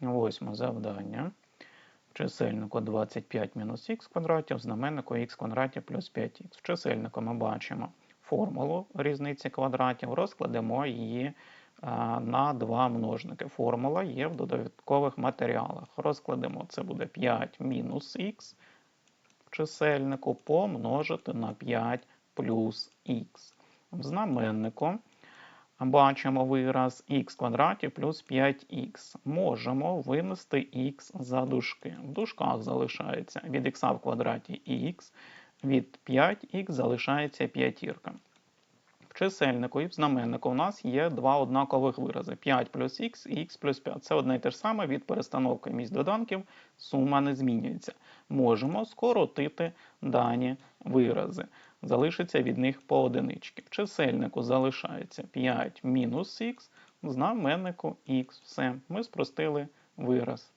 Восьме завдання. В чисельнику 25 мінус х квадраті, в знаменнику х квадраті плюс 5х. В чисельнику ми бачимо формулу різниці квадратів, розкладемо її на два множники. Формула є в додаткових матеріалах. Розкладемо, це буде 5 мінус х в чисельнику помножити на 5 плюс х. В знаменнику бачимо вираз х квадраті плюс 5х. Можемо винести х за дужки. В дужках залишається від х в квадраті х, від 5х залишається п'ятірка. Чисельнику і в знаменнику у нас є два однакових вирази: 5 плюс х і х плюс 5. Це одне і те ж саме від перестановки місць доданків, сума не змінюється. Можемо скоротити дані вирази. Залишиться від них по одинички. В чисельнику залишається 5 мінус х, в знаменнику х. Все, ми спростили вираз.